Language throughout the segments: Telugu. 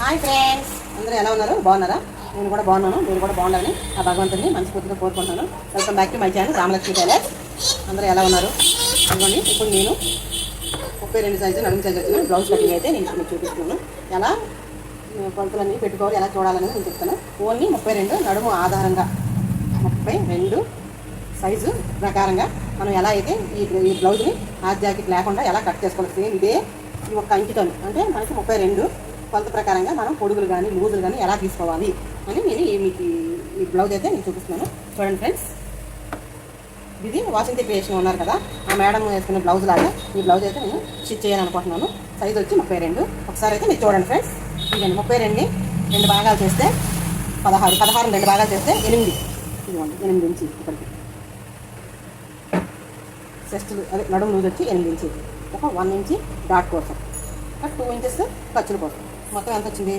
హాయ్ ఫ్రెండ్స్ అందరూ ఎలా ఉన్నారు? బాగున్నారా? నేను కూడా బాగున్నాను. మీరు కూడా బాగుండాలని ఆ భగవంతుని మనస్ఫూర్తిగా కోరుకుంటున్నాను. Welcome back to my channel Ramalakshmi tailor అందరూ ఎలా ఉన్నారు? ఇదిగోండి ఇప్పుడు నేను ముప్పై రెండు సైజు నడుము సైజు వచ్చిన బ్లౌజ్ కటింగ్ అయితే నేను మీకు చూపిస్తున్నాను. ఎలా కొలతలన్నీ పెట్టుకోవాలి ఎలా చూడాలనేది నేను చెప్తాను. ఓన్లీ ముప్పై రెండు నడుము ఆధారంగా ముప్పై రెండు సైజు ప్రకారంగా మనం ఎలా అయితే ఈ ఈ బ్లౌజ్ని హాఫ్ జాకెట్ లేకుండా ఎలా కట్ చేసుకోవాలి సేమ్ ఇదే ఈ ఒక్క అంకితం అంటే మనకి ముప్పై రెండు కొలత ప్రకారంగా మనం పొడుగులు కానీ లూజులు కానీ ఎలా తీసుకోవాలి అని నేను మీకు ఈ- బ్లౌజ్ అయితే నేను చూపిస్తున్నాను. చూడండి ఫ్రెండ్స్ ఇది వాసంతి క్రియేషన్ ఉన్నారు కదా ఆ మేడం వేసుకున్న బ్లౌజ్ లాగా ఈ బ్లౌజ్ అయితే నేను స్టిచ్ చేయాలనుకుంటున్నాను. సైజ్ వచ్చి ముప్పై రెండు. ఒకసారి అయితే మీరు చూడండి ఫ్రెండ్స్ ఇదండి ముప్పై రెండు రెండు భాగాలు చేస్తే పదహారు పదహారు రెండు భాగాలు చేస్తే ఎనిమిది. ఇదిగోండి ఎనిమిది ఇంచి ఇక్కడికి. చెస్ట్ అదే నడుము లూజ్ వచ్చి ఎనిమిది ఇంచి. ఒక వన్ ఇంచి డాట్ కోసం. ఒక టూ ఇంచెస్ ఖర్చుల కోసం. మొత్తం ఎంత వచ్చింది?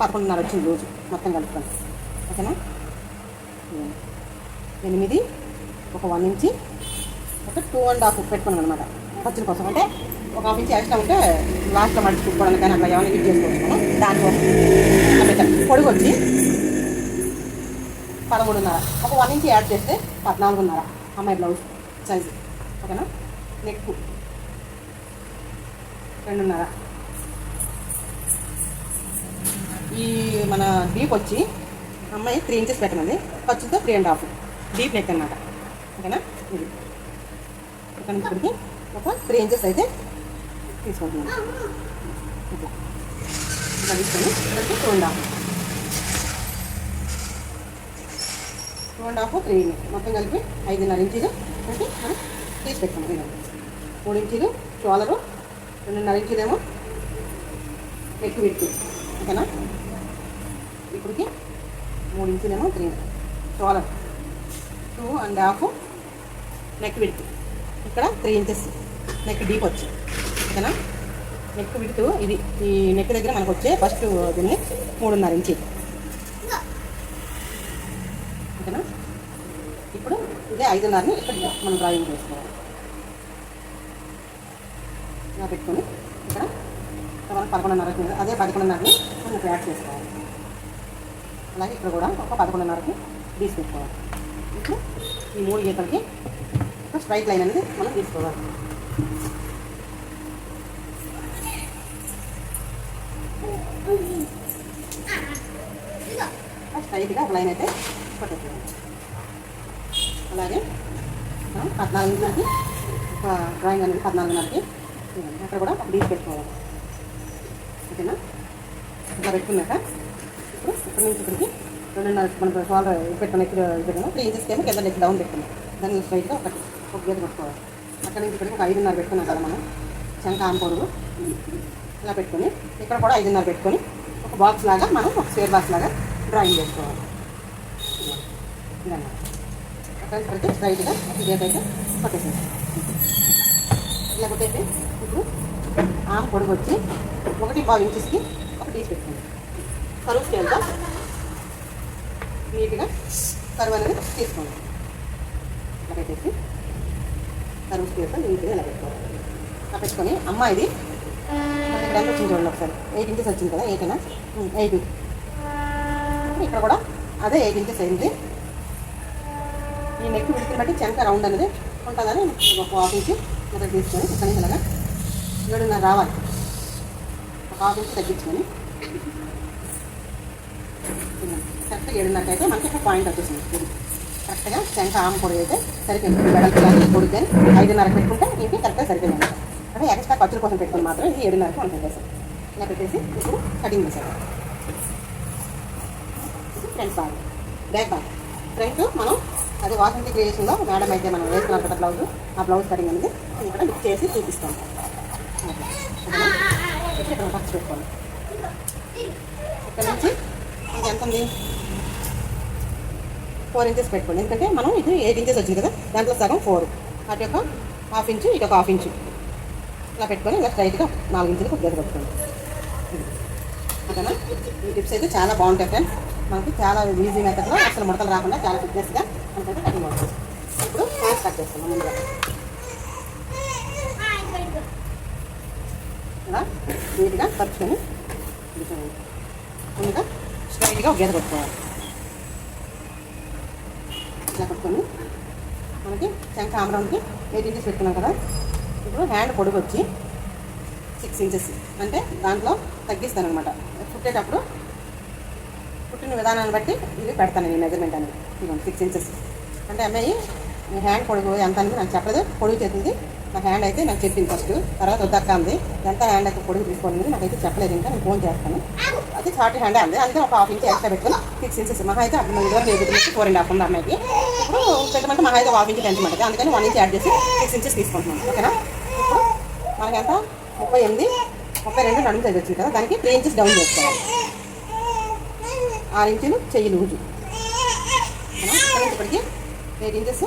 పదకొండున్నర వచ్చింది రోజు. మొత్తం కలుపుకొని. ఓకేనా? ఎనిమిది ఒక వన్ ఇంచి ఒక టూ అండ్ హాఫ్ పెట్టుకున్నాను అనమాట ఖర్చుల కోసం. అంటే ఒక హాఫ్ ఇంచి ఎక్స్ట్రా ఉంటే లాస్ట్లో మడిచి కుట్టుకోవడానికి కానీ అట్లా ఏమైనా యూజ్ చేసుకోవచ్చు మనం దానికోసం పొడుగు వచ్చి పదమూడున్నర. ఒక వన్ ఇంచి యాడ్ చేస్తే పద్నాలుగున్నర. అమ్మాయి బ్లౌజ్ సైజు. ఓకేనా? నెక్ రెండున్నర. మన డీప్ వచ్చి అమ్మాయి త్రీ ఇంచెస్ పెట్టమంది. ఖర్చుతో three and half deep neck అన్నమాట. ఓకేనా? ఇది. ఇక్కడ ఇక్కడికి ఒక త్రీ ఇంచెస్ అయితే తీసుకుంటున్నాను ఇట్లా ఇట్లా తీసుకొని ఇక్కడికి two and half two and half three మొత్తం కలిపి ఐదున్నర ఇంచీలు అంటే మనం తీసి పెట్టుకున్నాం ఇలా మూడు ఇంచీలు షోలరు రెండున్నర ఇంచీలేమో నెక్ విడ్త్ ఓకేనా? ఇప్పటికి మూడు ఇంచులేమో three shoulder two and half neck width. ఇక్కడ త్రీ ఇంచెస్ నెక్ డీప్ వచ్చి. ఓకేనా? నెక్ విడుతు ఇది. ఈ నెక్ దగ్గర మనకు వచ్చే ఫస్ట్ దీన్ని మూడున్నర ఇంచి. ఓకేనా? ఇప్పుడు ఇదే ఐదున్నరని ఇక్కడ మనం డ్రాయింగ్ చేసుకోవాలి. ఇలా పెట్టుకొని ఇక్కడ మనం పదకొండున్నర అదే పదకొండున్నరని మనం యాడ్ చేసుకోవాలి. అలాగే ఇక్కడ కూడా ఒక పదకొండున్నరకి తీసి పెట్టుకోవాలి ఇప్పుడు ఈ మూడు గీతలకి ఒక స్ట్రైట్ లైన్ అనేది మనం తీసుకోవాలి. స్ట్రైట్గా ఒక లైన్ అయితే పట్టేసుకోవాలి అలాగే మనం పద్నాలుగున్నరకి ఒక డ్రాయింగ్ అనేది పద్నాలుగున్నరకి అక్కడ కూడా ఒక డీస్ పెట్టుకోవాలి. ఓకేనా? ఇట్లా పెట్టుకున్నాక ఇక్కడ నుంచి ఇక్కడికి రెండున్నర మనం షోల్డర్ పెట్టుకున్న ఇక్కడ పెట్టాను త్రీ ఇంచెస్ ఏమో కింద నెక్ డౌన్ పెట్టుకున్నాం దాన్ని స్ట్రైట్గా ఒకటి ఒక గీత పెట్టుకోవాలి. అక్కడ నుంచి ఇక్కడికి ఒక ఐదున్నర పెట్టుకున్నాం కదా మనం. శంఖ ఆమె పొడుగు ఇలా పెట్టుకొని ఇక్కడ కూడా ఐదున్నర పెట్టుకొని ఒక బాక్స్ లాగా మనం ఒక స్క్వేర్ బాక్స్ లాగా డ్రాయింగ్ చేసుకోవాలి. అక్కడ నుంచి ఇక్కడికి స్ట్రైట్గా ఒక గీత అయితే కొట్టేసేయాలి ఇలా కొట్టేసి ఇప్పుడు ఆమె పొడుగు వచ్చి ఒకటి పావు ఇంచెస్కి ఒక తీసి పెట్టుకోండి కరువుకి స్కేల్తో నీట్గా కరువు అనేది తీసుకోండి. అలా పెట్టేసి కరువు స్కేల్తో నీట్గా ఇలా పెట్టుకోవాలి అలా పెట్టుకొని అమ్మాయిది మనకి ఇక్కడ వచ్చింది చూడండి ఒకసారి. ఎయిట్ ఇంచెస్ వచ్చింది కదా ఎయిట్ అయినా ఎయిట్. ఇక్కడ కూడా అదే ఎయిట్ ఇంచెస్ అయింది. ఈ నెక్ విడికి బట్టి చెంక రౌండ్ అనేది ఉంటుందని ఒక హాఫ్ ఇంచ్ ఇక్కడ తీసుకొని ఇక్కడ నుంచి ఇలాగా ఏడున్నర రావాలి. ఒక హాఫ్ ఇంచ్ తగ్గించుకొని కరెక్ట్గా ఏడున్నర మనకి ఇక్కడ పాయింట్ వచ్చేసింది. కరెక్ట్గా శంఖ ఆమె పొడి అయితే సరిపోయింది. వెడల్పు కానీ పొడి కానీ ఐదున్నర పెట్టుకుంటే ఇంటి కరెక్ట్గా సరిపోయింది. అంటే ఎక్స్ట్రా ఖర్చుల కోసం పెట్టుకుని మాత్రం ఇది ఏడున్నరకు ఉంటుంది సార్ ఇలా పెట్టేసి ఇప్పుడు కటింగ్ చేశారు ఫ్రంట్ బాగ్ బ్యాక్ బాగ్ ఫ్రంట్ మనం అది వాసంతి క్రియేషన్లో మేడం అయితే మనం వేసుకున్నాం కదా బ్లౌజ్ ఆ బ్లౌజ్ కటింగ్ అనేది ఇక్కడ మిక్స్ చేసి చూపిస్తాం ఓకే. ఇక్కడ ఫస్ట్ పెట్టుకోండి ఇక్కడ నుంచి మనకి ఎంత ఉంది? ఫోర్ ఇంచెస్ పెట్టుకోండి. ఎందుకంటే మనం ఇది ఎయిట్ ఇంచెస్ వచ్చింది కదా? దాంట్లో సగం ఫోర్ అటు యొక్క హాఫ్ ఇంచు ఇటు ఒక హాఫ్ ఇంచు ఇలా పెట్టుకొని ఇలా స్ట్రైట్గా నాలుగు ఇంచులకు గది పెట్టుకోండి ఓకేనా? ఈ టిప్స్ అయితే చాలా బాగుంటాయి ఫ్రెండ్స్ మనకి చాలా ఈజీ మెథడ్లో అసలు ముడతలు రాకుండా చాలా ఫిట్నెస్గా మనకైతే కటింగ్ అవుతుంది. ఇప్పుడు హ్యాండ్స్ కట్ చేస్తాం ముందుగా ఇలా నీట్గా పరుచుకొని ముందుగా స్ట్రైట్గా ఒక గీత కొట్టుకోవాలి. ఇలా కొట్టుకొని మనకి శంఖ ఎయిట్ ఇంచెస్ పెట్టుకున్నాం కదా. ఇప్పుడు హ్యాండ్ పొడుగు వచ్చి సిక్స్ ఇంచెస్ అంటే దాంట్లో తగ్గిస్తాను అనమాట పుట్టేటప్పుడు పుట్టిన విధానాన్ని బట్టి ఇది పెడతాను నేను మెజర్మెంట్ అనేది సిక్స్ ఇంచెస్ అంటే అమ్మాయి హ్యాండ్ పొడుగు ఎంత అనేది నాకు చెప్పలేదు. పొడుగు చేసింది నా హ్యాండ్ అయితే నాకు చెప్పింది ఫస్ట్ తర్వాత వద్దక్క అంది ఎంత హ్యాండ్ అయితే పొడుగు తీసుకోవాలి నాకైతే చెప్పలేదు. ఇంకా నేను ఫోన్ చేస్తాను. అది షార్ట్ హ్యాండ్ అంది. అందుకే ఒక హాఫ్ ఇంచ్ ఎక్స్ట్రా పెట్టుకుని సిక్స్ ఇంచెస్ మహా అయితే అప్పుడు ఇదివరకు నేను ఫోర్ అండ్ హాఫ్ ఉంది అమ్మాయికి. ఇప్పుడు పెట్టమంటే మహా అయితే హాఫ్ ఇంచ్ పెంచమంటే అందుకని వన్ ఇంచ్ యాడ్ చేసి సిక్స్ ఇంచెస్ తీసుకుంటున్నాను. ఓకేనా? ఇప్పుడు మనకి ఎంత? ముప్పై ఎనిమిది. ముప్పై రెండు నడుము సైజ్ వచ్చింది కదా. దానికి త్రీ ఇంచెస్ డౌన్ చేసుకోవాలి. ఆరు ఇంచులు చెయ్యి లూజు. ఇప్పటికి ఎయిట్ ఇంచెస్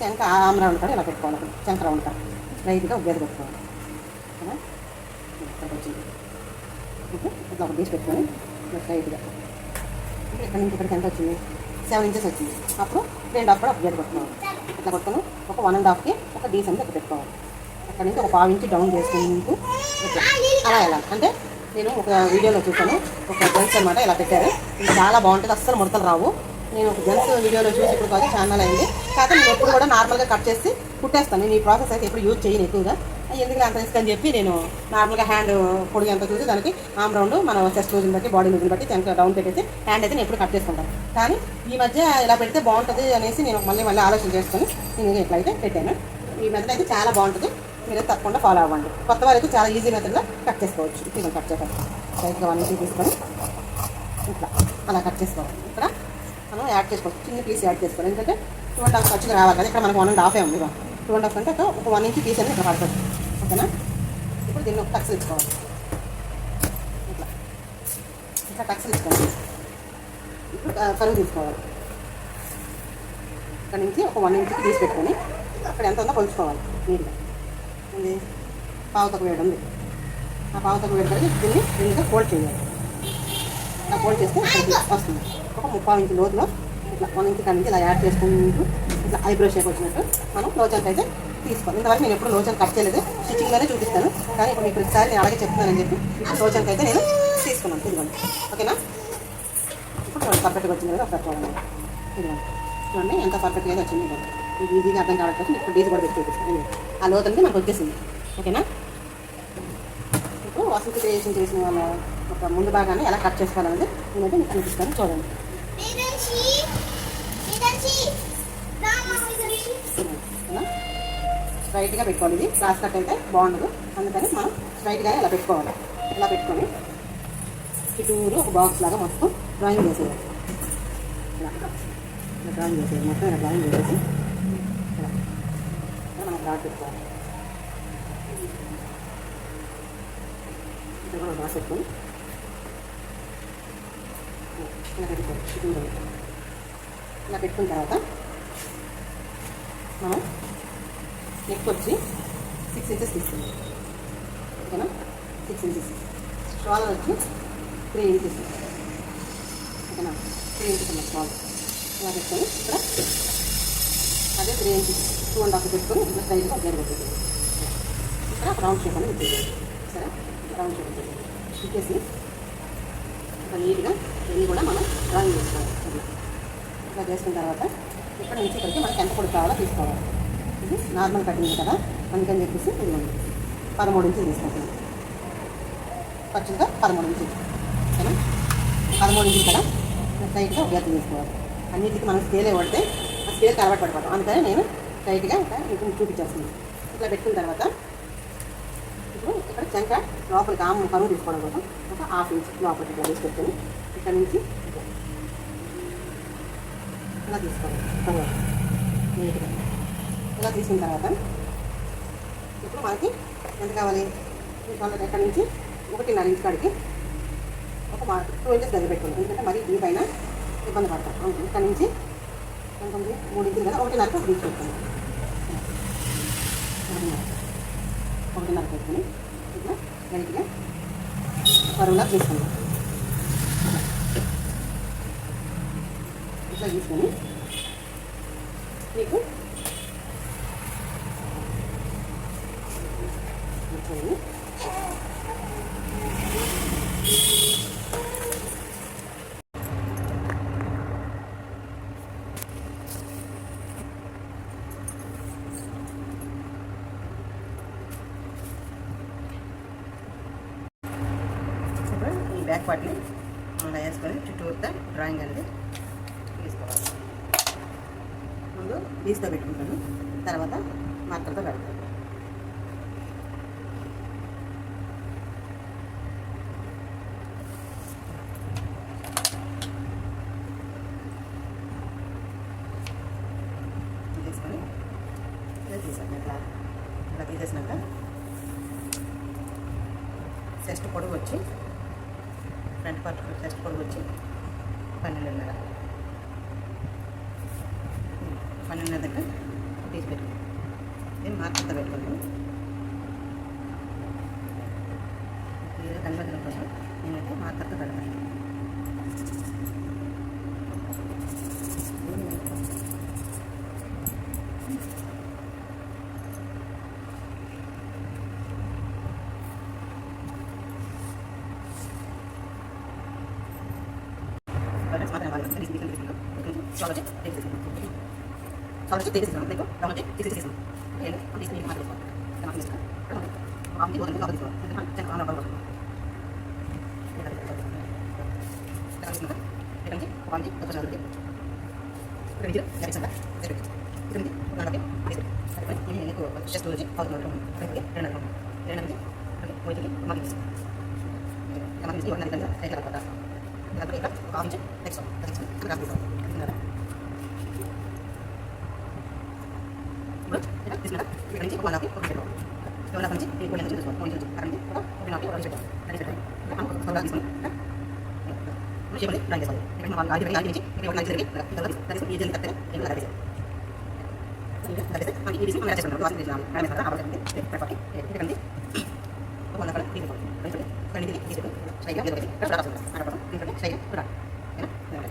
చెంక ఆమ్ రౌండ్ కాడ ఇలా పెట్టుకోవాలి. అప్పుడు చెంక రౌండ్ కాడ. రైట్గా ఒక గేద పెట్టుకోవాలి. ఇక్కడికి వచ్చింది ఇట్లా ఒక తీసి పెట్టుకొని ఇలా ఇప్పుడు ఇక్కడ నుంచి ఇక్కడికి ఎంత వచ్చింది? సెవెన్ ఇంచెస్ వచ్చింది. అప్పుడు రెండు అప్పుడు కూడా ఒక గేద పెట్టుకోవాలి ఇట్లా కొట్టుకొని ఒక వన్ అండ్ హాఫ్కి ఒక డీసెంట్ ఒక పెట్టుకోవాలి. అక్కడ నుంచి ఒక పావు ఇంచి డౌన్ చేసుకుంటూ ఇట్లా. అలా వెళ్ళాలి అంటే నేను ఒక వీడియోలో చూసాను ఒక గర్ల్స్ అనమాట ఇలా పెట్టారు. ఇది చాలా బాగుంటుంది. అస్సలు ముడతలు రావు. నేను ఒక జెంట్స్ వీడియోలో చూసి ఇప్పుడు కాదు ఛానల్ అయింది. కాకపోతే నేను ఎప్పుడు కూడా నార్మల్గా కట్ చేసి కుట్టేస్తాను. నేను ఈ ప్రాసెస్ అయితే ఎప్పుడు యూజ్ చేయను ఎక్కువగా. ఎందుకు అంత రిస్క్ అని చెప్పి నేను నార్మల్గా హ్యాండ్ పొడిగి ఎంత చూసి దానికి ఆమ్ రౌండ్ మన చెస్ట్ లూజ్ని బట్టి బాడీ లూజ్ని బట్టి దానికి డౌన్ పెట్టేసి హ్యాండ్ అయితే నేను ఎప్పుడు కట్ చేసుకుంటాను. కానీ ఈ మధ్య ఇలా పెడితే బాగుంటుంది అనేసి నేను మళ్ళీ మళ్ళీ ఆలోచన చేసుకుని నేను ఇట్లా అయితే పెట్టాను. ఈ మెథడ్ అయితే చాలా బాగుంటుంది. మీరు తప్పకుండా ఫాలో అవ్వండి. కొత్త వారైతే చాలా ఈజీ మెథడ్లో కట్ చేసుకోవచ్చు. ఇది కట్ చేయడం సైజ్గా వన్ ఇంచ్ తీసుకొని ఇట్లా అలా కట్ చేసుకోవాలి. ఇక్కడ మనం యాడ్ చేసుకోవచ్చు చిన్న పీస్ యాడ్ చేసుకోవాలి ఎందుకంటే టూ అండ్ హాఫ్ ఖర్చుగా రావాలి కదా ఇక్కడ మనకు వన్ అండ్ హాఫే ఉంది టూ అండ్ హాఫ్ అంటే ఒక ఒక వన్ ఇంచ్ పీస్ అనేది ఇక్కడ పడుతుంది. ఓకేనా? ఇప్పుడు దీన్ని ఒక టక్స్ ఇచ్చుకోవాలి ఇట్లా. ఇట్లా టక్స్ ఇచ్చుకోవాలి ఇప్పుడు కరువు తీసుకోవాలి. ఇక్కడ నుంచి ఒక వన్ ఇంచ్కి తీసి పెట్టుకొని అక్కడ ఎంత ఉందో కొలుచుకోవాలి. నీట్గా. ఇది పావుతకు వేడి ఉంది. ఆ పావుతకు వేడి కలిగి దీన్ని నీట్గా ఫోల్డ్ చేయాలి. అలా ఫోల్డ్ చేస్తే వస్తుంది. ఒక ముప్పై ఇంచు లోతులో ఇట్లా వన్ ఇంచు కానీ ఇలా యాడ్ చేసుకుంటూ ఇట్లా ఐబ్రో షేప్ వచ్చినట్టు మనం లోచన్కి అయితే తీసుకోవాలి. ఇంతవరకు నేను ఎప్పుడు లోచన్ కట్ చేయలేదు. స్టిచ్చింగ్లోనే చూపిస్తాను. కానీ ఇప్పుడు మీకు ప్రతిసారి నేను అలాగే చెప్తున్నానని చెప్పి ఇప్పుడు లోచన్కి అయితే నేను తీసుకున్నాను. ఇదిగోండి. ఓకేనా? ఇప్పుడు చూడండి పర్ఫెక్ట్గా వచ్చింది కదా ఒకసారి చూడండి. ఇదిగోండి. చూడండి ఎంత పర్ఫెక్ట్గా అయితే వచ్చింది. ఇదిగోండి. ఇది ఈజీగా అర్థం కావట్లేదు. ఇప్పుడు డీజీ కూడా పెట్టి చూపిస్తాను. ఆ లోతంటే మనకు వచ్చేసింది. ఓకేనా? ఇప్పుడు వసంత క్రియేషన్ చేసిన వాళ్ళ ఒక ముందు భాగాన్ని ఎలా కట్ చేసుకోవాలనేది నేనైతే మీకు చూపిస్తాను. చూడండి. స్ట్రైట్గా పెట్టుకోవాలి ఇది. క్రాస్ కట్ అయితే బాగుండదు. అందుకని మనం స్ట్రైట్గా ఇలా పెట్టుకోవాలి. ఇలా పెట్టుకొని చుట్టూరు ఒక బాక్స్ లాగా మొత్తం డ్రాయింగ్ చేసేయాలి. ఇలా. ఇలా డ్రాయింగ్ చేసేది మొత్తం ఇలా డ్రాయింగ్ చేసేసి ఇలా. మనం డ్రా పెట్టుకోవాలి. ఇక్కడ కూడా డ్రా పెట్టుకొని ఇలా పెట్టుకోవాలి. చుట్టూరు. ఇలా పెట్టుకున్న తర్వాత మనం నెక్ వచ్చి సిక్స్ ఇంచెస్ తీసుకుందాం. ఓకేనా? సిక్స్ ఇంచెస్ షోల్డర్ వచ్చి త్రీ ఇంచెస్ ఓకేనా? త్రీ ఇంచెస్ అన్న షోల్డర్ ఇలా పెట్టుకొని ఇక్కడ అదే three inches two and half పెట్టుకొని ఇట్లా స్టైల్గా గేర్ పెట్టేది ఇక్కడ రౌండ్ షేప్ అనేది సరే? రౌండ్ షేప్ ఇచ్చేది ఇచ్చేసి నీట్గా ఇవన్నీ కూడా మనం డ్రాయింగ్ చేసుకోవాలి. ఇట్లా చేసుకున్న తర్వాత ఇక్కడ నుంచి ఇక్కడికి మనకి ఎంత పొడి కావాలో తీసుకోవాలి. ఇది నార్మల్ కటింగ్ కదా. అందుకని చెప్పేసి ఇదిగోండి పదమూడు ఇంచులు తీసుకుంటాం ఖర్చుగా పదమూడు ఇంచులు. ఓకేనా పదమూడు ఇంచులు కదా. టైట్గా ఒక గీత తీసుకోవాలి. అన్నిటికీ మనం స్కేలే పడితే ఆ స్కేల్ అలవాటు పడిపోతాం. అందుకని నేను టైట్గా ఇంకా మీకు చూపించేస్తున్నాను. ఇట్లా పెట్టుకున్న తర్వాత ఇప్పుడు ఇక్కడ చెంక లోపలికి ఆమె కరువు తీసుకోవడం కోసం ఒక హాఫ్ ఇంచ్ లోపలికి ఇట్లా తీసి ఇక్కడ నుంచి ఇలా తీసుకోవాలి? తర్వాత నీట్గా. ఇలా తీసిన తర్వాత ఇప్పుడు మనకి ఎంత కావాలి? వాళ్ళకి ఎక్కడి నుంచి? ఒకటిన్నర ఇంచ్ కాడికి ఒక మా టూ ఇంచెస్ దగ్గర పెట్టుకోండి ఎందుకంటే మరి దీనిపైన ఇబ్బంది పడతాం. అవును ఇక్కడ నుంచి ఎంత మూడు ఇంచులు కదా ఒకటిన్నరకు ఒక ఇంచు పెట్టుకోండి ఒకటిన్నర ఒకటిన్నర ఇట్లా లైట్గా పరువులా తీసుకుందాం వేసుకొని మీకు బ్యాక్ పార్ట్ని గ్రీస్తో పెట్టుకుంటాను. తర్వాత మాత్రతో పెడతాను ఇది కనబెట్టడం కోసం నేనైతే మార్కర్తో పెడతాను కాబట్టి తీసేసాను మీకు కాబట్టి తీసేసాను నేను తీసుకుని మాట్లాడుకోవాలి నాకు ఇష్టం కాబట్టి ఒక కాబట్టి வாங்கி அதை கொஞ்சம் அதுக்கு ரெண்டு நினைச்சாங்க திரும்பி நாளைக்கு எனக்கு ஜஸ்ட் ஒரு அது ரெண்டு ரெண்டு ரெண்டு போயிட்டு மாதிரி நம்ம ஒன்றாம் தேதி பார்த்தா அதுக்கப்புறம் காமிச்சு நெக்ஸ்ட் நெக்ஸ்ட் காமிச்சு తీసుకున్నాం చెప్పి రన్ చేసుకోండి ఇక్కడ మనం ఆడి ఆడి నుంచి ఇక్కడ నైట్ జరిగి తర్వాత ఈ జరిగి కట్టే ఇక్కడ కట్టేసి కట్టేసి మనకి ఈ డిసి మనం చేసుకుందాం వాసన చేద్దాం మనం చేద్దాం అవసరం ఉంది పక్కకి ఇక్కడ ఉంది ఒక నకల తీసుకోండి ఇక్కడ ఇది తీసుకోండి సైగా ఇది ఇక్కడ రాసుకుందాం అక్కడ ఇక్కడ సైగా ఇక్కడ ఇక్కడ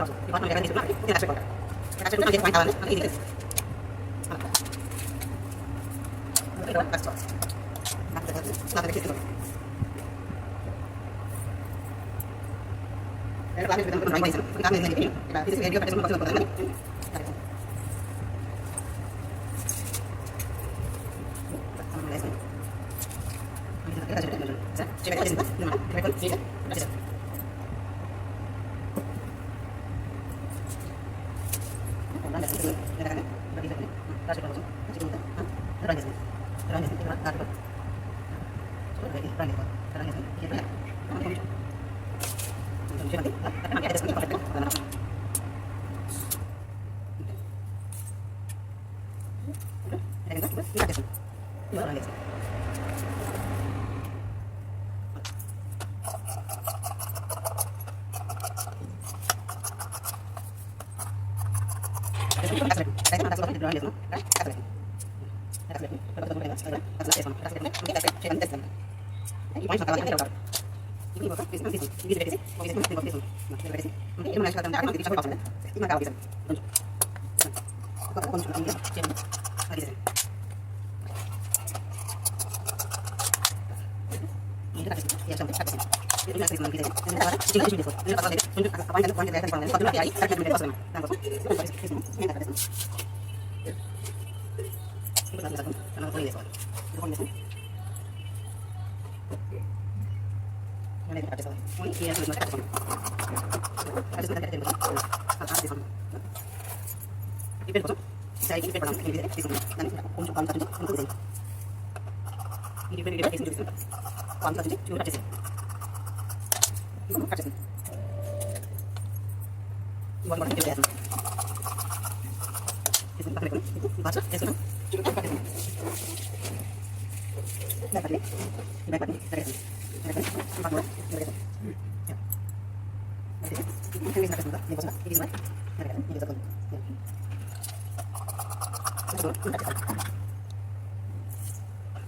Terima kasih. Barang guys. Thank you. இப்போ சரி இப்போ பண்ணலாம் கொஞ்சம் கால் கொஞ்சம் இது అందులో వచ్చి చూడు కట్ చేసేయండి కట్ చేసేయండి ఇవన్నీ కూడా చేసేయాలి బాగా చేసుకున్నాం చూడు కట్ చేసేయండి ఇలా కట్ ఇలా కట్ ఇలా కట్ ఇలా కట్ ఇలా కట్ ఇలా కట్ ఇది ఇది ఇది ఇది